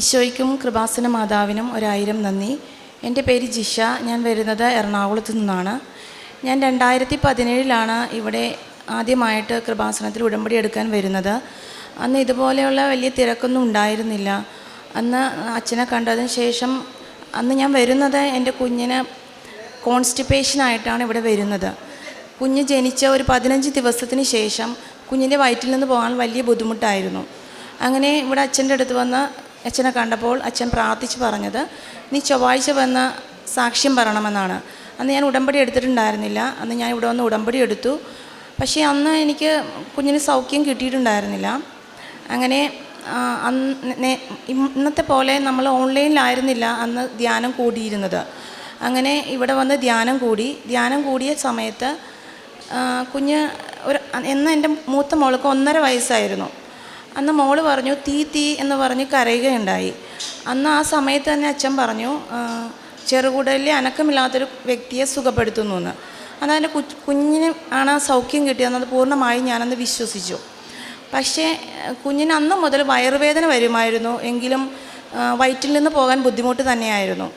ഈശോയ്ക്കും കൃപാസന മാതാവിനും ഒരായിരം നന്ദി. എന്റെ പേര് ജിഷ. ഞാൻ വരുന്നത് എറണാകുളത്തു നിന്നാണ്. ഞാൻ രണ്ടായിരത്തി പതിനേഴിലാണ് ഇവിടെ ആദ്യമായിട്ട് കൃപാസനത്തിൽ ഉടമ്പടി എടുക്കാൻ വരുന്നത്. അന്ന് ഇതുപോലെയുള്ള വലിയ തിരക്കൊന്നും ഉണ്ടായിരുന്നില്ല. അന്ന് അച്ഛനെ കണ്ടതിന് ശേഷം അന്ന് ഞാൻ വരുന്നത് എന്റെ കുഞ്ഞിന് കോൺസ്റ്റിപ്പേഷനായിട്ടാണ് ഇവിടെ വരുന്നത്. കുഞ്ഞ് ജനിച്ച ഒരു പതിനഞ്ച് ദിവസത്തിന് ശേഷം കുഞ്ഞിന്റെ വയറ്റിൽ നിന്ന് പോകാൻ വലിയ ബുദ്ധിമുട്ടായിരുന്നു. അങ്ങനെ ഇവിടെ അച്ഛന്റെ അടുത്ത് വന്ന് അച്ഛനെ കണ്ടപ്പോൾ അച്ഛൻ പ്രാർത്ഥിച്ച് പറഞ്ഞത് നീ ചൊവ്വാഴ്ച വന്ന് സാക്ഷ്യം പറയണമെന്നാണ്. അന്ന് ഞാൻ ഉടമ്പടി എടുത്തിട്ടുണ്ടായിരുന്നില്ല. അന്ന് ഞാൻ ഇവിടെ വന്ന് ഉടമ്പടി എടുത്തു. പക്ഷേ അന്ന് എനിക്ക് കുഞ്ഞിന് സൗഖ്യം കിട്ടിയിട്ടുണ്ടായിരുന്നില്ല. അങ്ങനെ അന്ന് ഇന്നത്തെ പോലെ നമ്മൾ ഓൺലൈനിലായിരുന്നില്ല അന്ന് ധ്യാനം കൂടിയിരുന്നത്. അങ്ങനെ ഇവിടെ വന്ന് ധ്യാനം കൂടി. ധ്യാനം കൂടിയ സമയത്ത് കുഞ്ഞ് ഒരു എന്ന് എന്റെ മൂത്ത മോൾക്ക് ഒന്നര വയസ്സായിരുന്നു. അന്ന് മോൾ പറഞ്ഞു തീ തീ എന്ന് പറഞ്ഞ് കരയുകയുണ്ടായി. അന്ന് ആ സമയത്ത് തന്നെ അച്ഛൻ പറഞ്ഞു ചെറുകുടലിൽ അനക്കമില്ലാത്തൊരു വ്യക്തിയെ സുഖപ്പെടുത്തുന്നു എന്ന്. അതെന്റെ കു കുഞ്ഞിന് ആണ് സൗഖ്യം അത് പൂർണമായും ഞാനന്ന് വിശ്വസിച്ചു. പക്ഷേ കുഞ്ഞിന് അന്ന് മുതൽ വയറുവേദന വരുമായിരുന്നു എങ്കിലും വയറ്റിൽ നിന്ന് പോകാൻ ബുദ്ധിമുട്ട് തന്നെയായിരുന്നു.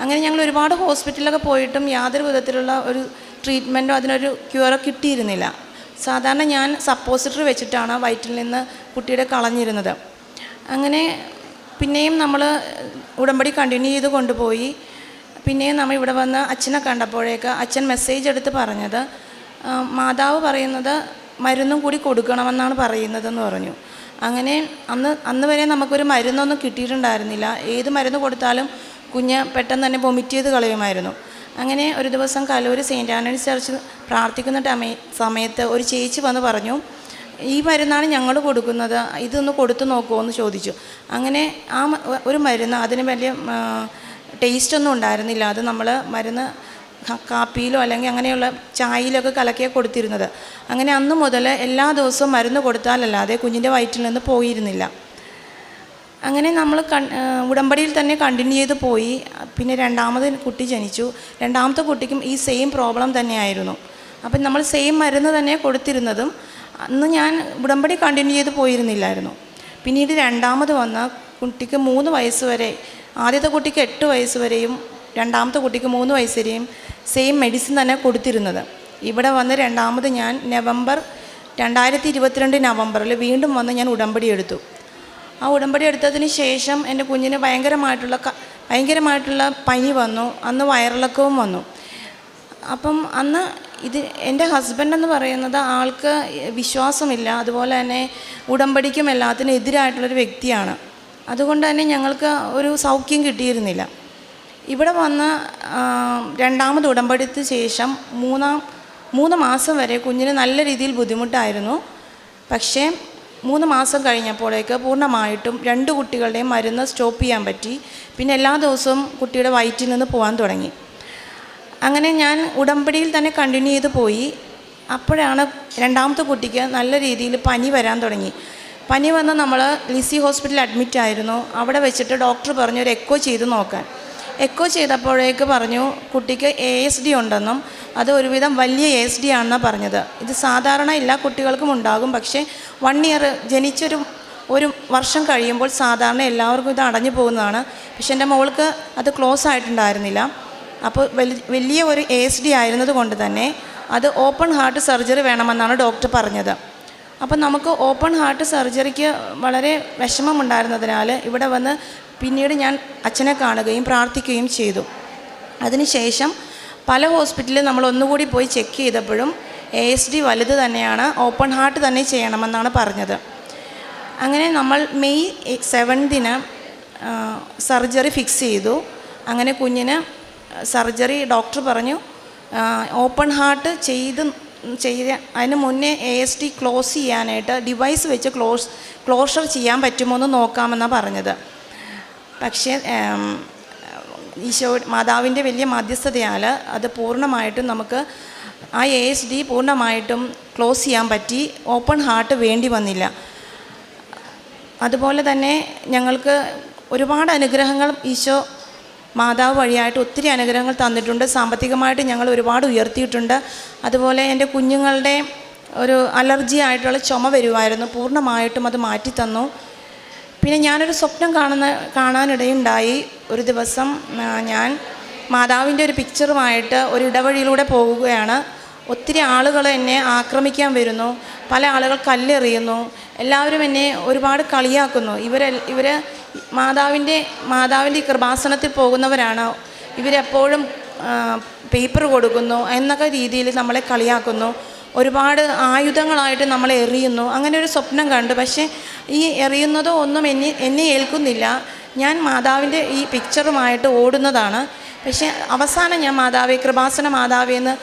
അങ്ങനെ ഞങ്ങൾ ഒരുപാട് ഹോസ്പിറ്റലിലൊക്കെ പോയിട്ടും യാതൊരു വിധത്തിലുള്ള ഒരു ട്രീറ്റ്മെന്റോ അതിനൊരു ക്യൂറോ കിട്ടിയിരുന്നില്ല. സാധാരണ ഞാൻ സപ്പോസിറ്റർ വെച്ചിട്ടാണ് വയറ്റിൽ നിന്ന് കുട്ടിയുടെ കളഞ്ഞിരുന്നത്. അങ്ങനെ പിന്നെയും നമ്മൾ ഉടമ്പടി കണ്ടിന്യൂ ചെയ്ത് കൊണ്ടുപോയി. പിന്നെയും നമ്മൾ ഇവിടെ വന്ന് അച്ഛനെ കണ്ടപ്പോഴേക്ക് അച്ഛൻ മെസ്സേജ് എടുത്ത് പറഞ്ഞത് മാതാവ് പറയുന്നത് മരുന്നും കൂടി കൊടുക്കണമെന്നാണ് പറയുന്നതെന്ന് പറഞ്ഞു. അങ്ങനെ അന്ന് അന്ന് വരെ നമുക്കൊരു മരുന്നൊന്നും കിട്ടിയിട്ടുണ്ടായിരുന്നില്ല. ഏത് മരുന്ന് കൊടുത്താലും കുഞ്ഞ് പെട്ടെന്ന് തന്നെ വൊമിറ്റ് ചെയ്ത് കളയുമായിരുന്നു. അങ്ങനെ ഒരു ദിവസം കലൂർ സെയിന്റ് ആന്റണീസ് ചർച്ച് പ്രാർത്ഥിക്കുന്ന ടമേ സമയത്ത് ഒരു ചേച്ചി വന്ന് പറഞ്ഞു ഈ മരുന്നാണ് ഞങ്ങൾ കൊടുക്കുന്നത് ഇതൊന്ന് കൊടുത്തു നോക്കുമോ എന്ന് ചോദിച്ചു. അങ്ങനെ ആ ഒരു മരുന്ന് അതിന് വലിയ ടേസ്റ്റ് ഒന്നും ഉണ്ടായിരുന്നില്ല. അത് നമ്മൾ മരുന്ന് കാപ്പിയിലോ അല്ലെങ്കിൽ അങ്ങനെയുള്ള ചായയിലൊക്കെ കലക്കിയാണ് കൊടുത്തിരുന്നത്. അങ്ങനെ അന്ന് മുതൽ എല്ലാ ദിവസവും മരുന്ന് കൊടുത്താലല്ലാതെ കുഞ്ഞിന്റെ വയറ്റിൽ നിന്ന് പോയിരുന്നില്ല. അങ്ങനെ നമ്മൾ ഉടമ്പടിയിൽ തന്നെ കണ്ടിന്യൂ ചെയ്ത് പോയി. പിന്നെ രണ്ടാമത് കുട്ടി ജനിച്ചു. രണ്ടാമത്തെ കുട്ടിക്കും ഈ സെയിം പ്രോബ്ലം തന്നെയായിരുന്നു. അപ്പം നമ്മൾ സെയിം മരുന്ന് തന്നെ കൊടുത്തിരുന്നതും അന്ന് ഞാൻ ഉടമ്പടി കണ്ടിന്യൂ ചെയ്ത് പോയിരുന്നില്ലായിരുന്നു. പിന്നീട് രണ്ടാമത് വന്ന കുട്ടിക്ക് മൂന്ന് വയസ്സ് വരെ ആദ്യത്തെ കുട്ടിക്ക് എട്ട് വയസ്സ് വരെയും രണ്ടാമത്തെ കുട്ടിക്ക് മൂന്ന് വയസ്സ് വരെയും സെയിം മെഡിസിൻ തന്നെ കൊടുത്തിരുന്നത്. ഇവിടെ വന്ന് രണ്ടാമത് ഞാൻ നവംബർ രണ്ടായിരത്തി ഇരുപത്തിരണ്ട് നവംബറിൽ വീണ്ടും വന്ന് ഞാൻ ഉടമ്പടി എടുത്തു. ആ ഉടമ്പടി എടുത്തതിന് ശേഷം എന്റെ കുഞ്ഞിന് ഭയങ്കരമായിട്ടുള്ള ഭയങ്കരമായിട്ടുള്ള പനി വന്നു. അന്ന് വയറിളക്കവും വന്നു. അപ്പം അന്ന് ഇത് എന്റെ ഹസ്ബൻഡ് എന്ന് പറയുന്നത് ആൾക്ക് വിശ്വാസമില്ല. അതുപോലെ തന്നെ ഉടമ്പടിക്കും എല്ലാത്തിനും എതിരായിട്ടുള്ളൊരു വ്യക്തിയാണ്. അതുകൊണ്ട് തന്നെ ഞങ്ങൾക്ക് ഒരു സൗഖ്യം കിട്ടിയിരുന്നില്ല. ഇവിടെ വന്ന് രണ്ടാമത് ഉടമ്പടിക്ക് ശേഷം മൂന്നാം മൂന്ന് മാസം വരെ കുഞ്ഞിന് നല്ല രീതിയിൽ ബുദ്ധിമുട്ടായിരുന്നു. പക്ഷേ മൂന്ന് മാസം കഴിഞ്ഞപ്പോഴേക്ക് പൂർണമായിട്ടും രണ്ട് കുട്ടികളുടെയും മരുന്ന് സ്റ്റോപ്പ് ചെയ്യാൻ പറ്റി. പിന്നെ എല്ലാ ദിവസവും കുട്ടിയുടെ വയറ്റിൽ നിന്ന് പോകാൻ തുടങ്ങി. അങ്ങനെ ഞാൻ ഉടമ്പടിയിൽ തന്നെ കണ്ടിന്യൂ ചെയ്ത് പോയി. അപ്പോഴാണ് രണ്ടാമത്തെ കുട്ടിക്ക് നല്ല രീതിയിൽ പനി വരാൻ തുടങ്ങി. പനി വന്ന് നമ്മൾ ലിസി ഹോസ്പിറ്റലിൽ അഡ്മിറ്റ് ആയിരുന്നു. അവിടെ വെച്ചിട്ട് ഡോക്ടർ പറഞ്ഞു ഒരു എക്കോ ചെയ്ത് നോക്കാൻ. എക്കോ ചെയ്തപ്പോഴേക്ക് പറഞ്ഞു കുട്ടിക്ക് എ എസ് ഡി ഉണ്ടെന്നും അത് ഒരുവിധം വലിയ എ എസ് ഡി ആണെന്നാണ് പറഞ്ഞത്. ഇത് സാധാരണ എല്ലാ കുട്ടികൾക്കും ഉണ്ടാകും പക്ഷേ വൺ ഇയർ ജനിച്ചൊരു ഒരു വർഷം കഴിയുമ്പോൾ സാധാരണ എല്ലാവർക്കും ഇത് അടഞ്ഞു പോകുന്നതാണ്. പക്ഷെ എന്റെ മോൾക്ക് അത് ക്ലോസ് ആയിട്ടുണ്ടായിരുന്നില്ല. അപ്പോൾ വലിയ ഒരു എ എസ് ഡി ആയിരുന്നത് കൊണ്ട് തന്നെ അത് ഓപ്പൺ ഹാർട്ട് സർജറി വേണമെന്നാണ് ഡോക്ടർ പറഞ്ഞത്. അപ്പം നമുക്ക് ഓപ്പൺ ഹാർട്ട് സർജറിക്ക് വളരെ വിഷമമുണ്ടായിരുന്നതിനാൽ ഇവിടെ വന്ന് പിന്നീട് ഞാൻ അച്ഛനെ കാണുകയും പ്രാർത്ഥിക്കുകയും ചെയ്തു. അതിനുശേഷം പല ഹോസ്പിറ്റലിൽ നമ്മൾ ഒന്നുകൂടി പോയി ചെക്ക് ചെയ്തപ്പോഴും എ എസ് ഡി വലുത് തന്നെയാണ് ഓപ്പൺ ഹാർട്ട് തന്നെ ചെയ്യണമെന്നാണ് പറഞ്ഞത്. അങ്ങനെ നമ്മൾ മെയ് സെവൻതിന് സർജറി ഫിക്സ് ചെയ്തു. അങ്ങനെ കുഞ്ഞിന് സർജറി ഡോക്ടർ പറഞ്ഞു ഓപ്പൺ ഹാർട്ട് ചെയ്ത് ചെയ്ത അതിന് മുന്നേ എ എസ് ടി ക്ലോസ് ചെയ്യാനായിട്ട് ഡിവൈസ് വെച്ച് ക്ലോസ് ക്ലോഷർ ചെയ്യാൻ പറ്റുമോ എന്ന് നോക്കാമെന്നാണ് പറഞ്ഞത്. പക്ഷേ ഈശോ മാതാവിന്റെ വലിയ മധ്യസ്ഥതയാൽ അത് പൂർണമായിട്ടും നമുക്ക് ആ എ എസ് ഡി പൂർണമായിട്ടും ക്ലോസ് ചെയ്യാൻ പറ്റി ഓപ്പൺ ഹാർട്ട് വേണ്ടി വന്നില്ല. അതുപോലെ തന്നെ ഞങ്ങൾക്ക് ഒരുപാട് അനുഗ്രഹങ്ങൾ ഈശോ മാതാവ് വഴിയായിട്ട് ഒത്തിരി അനുഗ്രഹങ്ങൾ തന്നിട്ടുണ്ട്. സാമ്പത്തികമായിട്ട് ഞങ്ങൾ ഒരുപാട് ഉയർത്തിയിട്ടുണ്ട്. അതുപോലെ എന്റെ കുഞ്ഞുങ്ങളുടെ ഒരു അലർജി ആയിട്ടുള്ള ചുമ വരുമായിരുന്നു പൂർണമായിട്ടും അത് മാറ്റി തന്നു പിന്നെ ഞാനൊരു സ്വപ്നം കാണുന്ന കാണാനിടയുണ്ടായി. ഒരു ദിവസം ഞാൻ മാതാവിന്റെ ഒരു പിക്ചറുമായിട്ട് ഒരു ഇടവഴിയിലൂടെ പോവുകയാണ്. ഒത്തിരി ആളുകൾ എന്നെ ആക്രമിക്കാൻ വരുന്നു. പല ആളുകൾ കല്ലെറിയുന്നു. എല്ലാവരും എന്നെ ഒരുപാട് കളിയാക്കുന്നു. ഇവരെ ഇവർ മാതാവിന്റെ മാതാവിന്റെ കൃപാസനത്തിൽ പോകുന്നവരാണ്. ഇവരെപ്പോഴും പേപ്പർ കൊടുക്കുന്നു എന്നൊക്കെ രീതിയിൽ നമ്മളെ കളിയാക്കുന്നു. ഒരുപാട് ആയുധങ്ങളായിട്ട് നമ്മളെ എറിയുന്നു. അങ്ങനെ ഒരു സ്വപ്നം കണ്ടു. പക്ഷേ ഈ എറിയുന്നതോ ഒന്നും എന്നെ എന്നെ ഏൽക്കുന്നില്ല. ഞാൻ മാതാവിന്റെ ഈ പിക്ചറുമായിട്ട് ഓടുന്നതാണ്. പക്ഷേ അവസാനം ഞാൻ മാതാവെ കൃപാസന മാതാവെന്ന്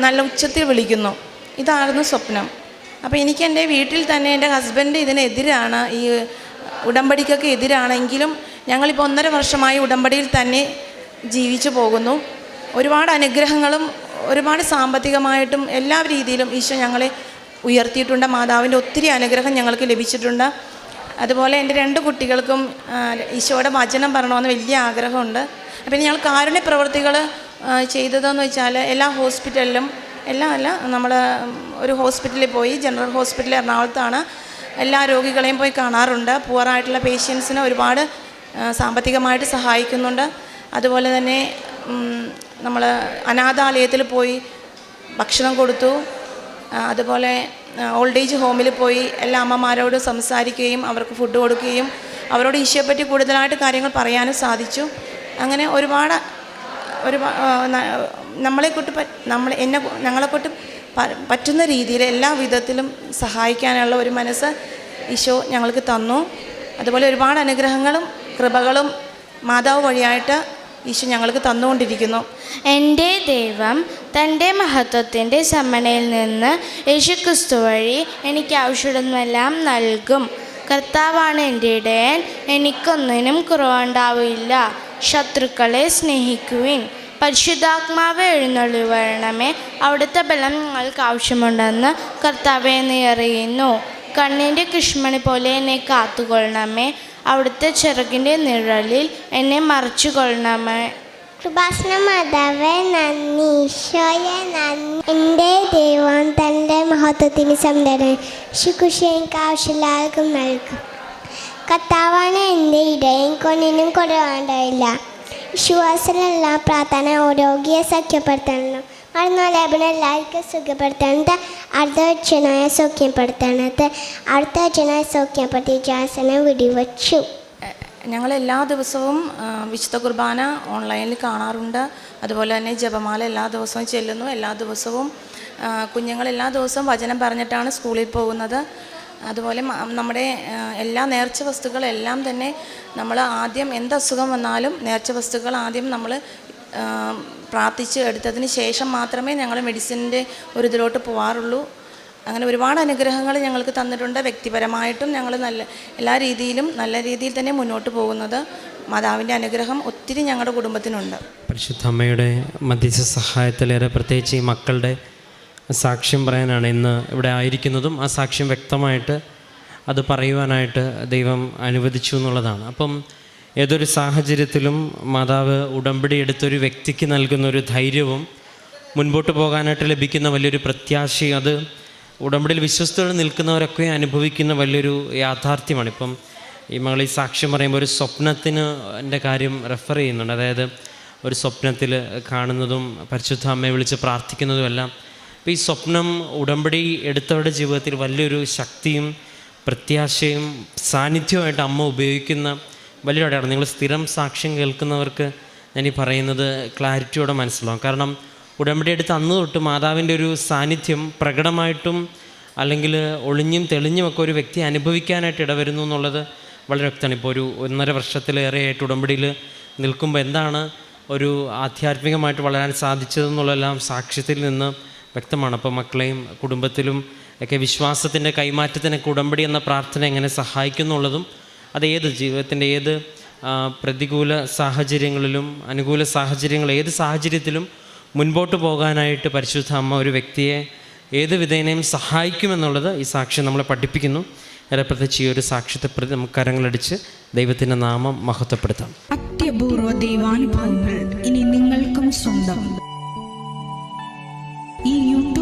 നല്ല ഉച്ചത്തിൽ വിളിക്കുന്നു. ഇതായിരുന്നു സ്വപ്നം. അപ്പോൾ എനിക്ക് എന്റെ വീട്ടിൽ തന്നെ എന്റെ ഹസ്ബൻഡ് ഇതിനെതിരാണ് ഈ ഉടമ്പടിക്കൊക്കെ എതിരാണെങ്കിലും ഞങ്ങളിപ്പോൾ ഒന്നര വർഷമായി ഉടമ്പടിയിൽ തന്നെ ജീവിച്ചു പോകുന്നു. ഒരുപാട് അനുഗ്രഹങ്ങളും ഒരുപാട് സാമ്പത്തികമായിട്ടും എല്ലാ രീതിയിലും ഈശോ ഞങ്ങളെ ഉയർത്തിയിട്ടുണ്ട്. മാതാവിന്റെ ഒത്തിരി അനുഗ്രഹം ഞങ്ങൾക്ക് ലഭിച്ചിട്ടുണ്ട്. അതുപോലെ എന്റെ രണ്ട് കുട്ടികൾക്കും ഈശോയുടെ വചനം പറയണമെന്ന് വലിയ ആഗ്രഹമുണ്ട്. അപ്പം ഞങ്ങൾ കാരുണ്യ പ്രവർത്തികൾ ചെയ്തതെന്ന് വെച്ചാൽ എല്ലാ ഹോസ്പിറ്റലിലും എല്ലാം അല്ല നമ്മൾ ഒരു ഹോസ്പിറ്റലിൽ പോയി ജനറൽ ഹോസ്പിറ്റൽ എറണാകുളത്താണ്. എല്ലാ രോഗികളെയും പോയി കാണാറുണ്ട്. പുവറായിട്ടുള്ള പേഷ്യൻസിനെ ഒരുപാട് സാമ്പത്തികമായിട്ട് സഹായിക്കുന്നുണ്ട്. അതുപോലെ തന്നെ നമ്മൾ അനാഥാലയത്തിൽ പോയി ഭക്ഷണം കൊടുത്തു. അതുപോലെ ഓൾഡ് ഏജ് ഹോമിൽ പോയി എല്ലാ അമ്മമാരോട് സംസാരിക്കുകയും അവർക്ക് ഫുഡ് കൊടുക്കുകയും അവരോട് ഈശോയെപ്പറ്റി കൂടുതലായിട്ട് കാര്യങ്ങൾ പറയാനും സാധിച്ചു. അങ്ങനെ ഒരുപാട് ഒരുപാട് നമ്മളെ കൊണ്ട് പ- നമ്മൾ എന്നെ ഞങ്ങളെ കൊണ്ട് പ- പറ്റുന്ന രീതിയിൽ എല്ലാ വിധത്തിലും സഹായിക്കാനുള്ള ഒരു മനസ്സ് ഈശോ ഞങ്ങൾക്ക് തന്നു. അതുപോലെ ഒരുപാട് അനുഗ്രഹങ്ങളും കൃപകളും മാതാവ് വഴിയായിട്ട് ഈശോ ഞങ്ങൾക്ക് തന്നുകൊണ്ടിരിക്കുന്നു. എന്റെ ദൈവം തന്റെ മഹത്വത്തിന്റെ സമ്മനയിൽ നിന്ന് യേശുക്രിസ്തു വഴി എനിക്ക് ആവശ്യമുള്ളതെല്ലാം നൽകും. കർത്താവാണ് എന്റെ ഇടയൻ എനിക്കൊന്നിനും കുറവുണ്ടാവില്ല. ശത്രുക്കളെ സ്നേഹിക്കുവിൻ. പരിശുദ്ധാത്മാവ് എഴുന്നള്ളി വരണമേ. അവിടുത്തെ ബലം ഞങ്ങൾക്ക് ആവശ്യമുണ്ടെന്ന് കർത്താവെ അറിയുന്നു. കണ്ണിന്റെ കൃഷ്മണി പോലെ എന്നെ കാത്തുകൊള്ളണമേ. അവിടുത്തെ ചിറകിന്റെ നിഴലിൽ എന്നെ മറച്ചുകൊള്ളണമേ. കൃപാസന മാതാവേ നന്ദി. ഈശോയെ നന്ദി. എന്റെ ദൈവം തന്റെ മഹത്വത്തിന് സംതരണം ശുകുഷി എനിക്ക് ആവശ്യമില്ലാർക്കും നൽകും. കർത്താവാണ് എന്റെ ഇടയും കൊന്നിനും കുറവുണ്ടായില്ല വിശ്വാസമുള്ള പ്രാർത്ഥന രോഗിയെ സഖ്യപ്പെടുത്തണം. അടുത്ത അച്ഛനായ സൗഖ്യപ്പെടുത്തണത് അടുത്ത അച്ഛനായ സൗഖ്യപ്പെടുത്തി ജാസനെ വെടിവെച്ചു. ഞങ്ങൾ എല്ലാ ദിവസവും വിശുദ്ധ കുർബാന ഓൺലൈനിൽ കാണാറുണ്ട്. അതുപോലെ തന്നെ ജപമാല എല്ലാ ദിവസവും ചെല്ലുന്നു. എല്ലാ ദിവസവും കുഞ്ഞുങ്ങൾ എല്ലാ ദിവസവും വചനം പറഞ്ഞിട്ടാണ് സ്കൂളിൽ പോകുന്നത്. അതുപോലെ നമ്മുടെ എല്ലാ നേർച്ച വസ്തുക്കളെല്ലാം തന്നെ നമ്മൾ ആദ്യം എന്ത് അസുഖം വന്നാലും നേർച്ച വസ്തുക്കൾ ആദ്യം നമ്മൾ പ്രാർത്ഥിച്ച് എടുത്തതിന് ശേഷം മാത്രമേ ഞങ്ങൾ മെഡിസിന്റെ ഒരു ഇതിലോട്ട് പോവാറുള്ളൂ. അങ്ങനെ ഒരുപാട് അനുഗ്രഹങ്ങൾ ഞങ്ങൾക്ക് തന്നിട്ടുണ്ട്. വ്യക്തിപരമായിട്ടും ഞങ്ങൾ നല്ല എല്ലാ രീതിയിലും നല്ല രീതിയിൽ തന്നെ മുന്നോട്ട് പോകുന്നത്. മാതാവിന്റെ അനുഗ്രഹം ഒത്തിരി ഞങ്ങളുടെ കുടുംബത്തിനുണ്ട്. പരിശുദ്ധ അമ്മയുടെ മധ്യസ്ഥ സഹായത്തിലേറെ പ്രത്യേകിച്ച് ഈ മക്കളുടെ സാക്ഷ്യം പറയാനാണ് ഇന്ന് ഇവിടെ ആയിരിക്കുന്നതും ആ സാക്ഷ്യം വ്യക്തമായിട്ട് അത് പറയുവാനായിട്ട് ദൈവം അനുവദിച്ചു എന്നുള്ളതാണ്. അപ്പം ഏതൊരു സാഹചര്യത്തിലും മാതാവ് ഉടമ്പടി എടുത്തൊരു വ്യക്തിക്ക് നൽകുന്ന ഒരു ധൈര്യവും മുൻപോട്ട് പോകാനായിട്ട് ലഭിക്കുന്ന വലിയൊരു പ്രത്യാശയും അത് ഉടമ്പടിയിൽ വിശ്വസ്തയോടെ നിൽക്കുന്നവരൊക്കെ അനുഭവിക്കുന്ന വലിയൊരു യാഥാർത്ഥ്യമാണ്. ഇപ്പം ഈ മകൾ ഈ സാക്ഷ്യം പറയുമ്പോൾ ഒരു സ്വപ്നത്തിന് എന്റെ കാര്യം റെഫർ ചെയ്യുന്നുണ്ട്. അതായത് ഒരു സ്വപ്നത്തിൽ കാണുന്നതും പരിശുദ്ധ അമ്മയെ വിളിച്ച് പ്രാർത്ഥിക്കുന്നതും എല്ലാം ഈ സ്വപ്നം ഉടമ്പടി എടുത്തവരുടെ ജീവിതത്തിൽ വലിയൊരു ശക്തിയും പ്രത്യാശയും സാന്നിധ്യമായിട്ട് അമ്മ ഉപയോഗിക്കുന്ന വലിയൊരു നിങ്ങൾ സ്ഥിരം സാക്ഷ്യം കേൾക്കുന്നവർക്ക് ഞാൻ ഈ പറയുന്നത് ക്ലാരിറ്റിയോടെ മനസ്സിലാവും. കാരണം ഉടമ്പടി എടുത്ത് അന്ന് തൊട്ട് മാതാവിന്റെ ഒരു സാന്നിധ്യം പ്രകടമായിട്ടും അല്ലെങ്കിൽ ഒളിഞ്ഞും തെളിഞ്ഞും ഒക്കെ ഒരു വ്യക്തി അനുഭവിക്കാനായിട്ട് ഇടവരുന്നു എന്നുള്ളത് വളരെ വ്യക്തമാണ്. ഇപ്പോൾ ഒരു ഒന്നര വർഷത്തിലേറെയായിട്ട് ഉടമ്പടിയിൽ നിൽക്കുമ്പോൾ എന്താണ് ഒരു ആധ്യാത്മികമായിട്ട് വളരാൻ സാധിച്ചതെന്നുള്ളതെല്ലാം സാക്ഷ്യത്തിൽ നിന്ന് വ്യക്തമാണ്. അപ്പോൾ മക്കളെയും കുടുംബത്തിലും ഒക്കെ വിശ്വാസത്തിന്റെ കൈമാറ്റത്തിനൊക്കെ ഉടമ്പടി എന്ന പ്രാർത്ഥന എങ്ങനെ സഹായിക്കുന്നുള്ളതും അത് ഏത് ജീവിതത്തിന്റെ ഏത് പ്രതികൂല സാഹചര്യങ്ങളിലും അനുകൂല സാഹചര്യങ്ങൾ ഏത് സാഹചര്യത്തിലും മുൻപോട്ട് പോകാനായിട്ട് പരിശുദ്ധ അമ്മ ഒരു വ്യക്തിയെ ഏത് വിധേനയും സഹായിക്കുമെന്നുള്ളത് ഈ സാക്ഷ്യം നമ്മളെ പഠിപ്പിക്കുന്നു. ഏറെ പ്രത്യേകിച്ച് ഈ ഒരു സാക്ഷ്യത്തെ പ്രതി നമുക്ക് കരങ്ങളടിച്ച് ദൈവത്തിന്റെ നാമം മഹത്വപ്പെടുത്താം. അത്യപൂർവ ദൈവാനുഭവങ്ങൾ ഇനി നിങ്ങൾക്കും സ്വന്തം.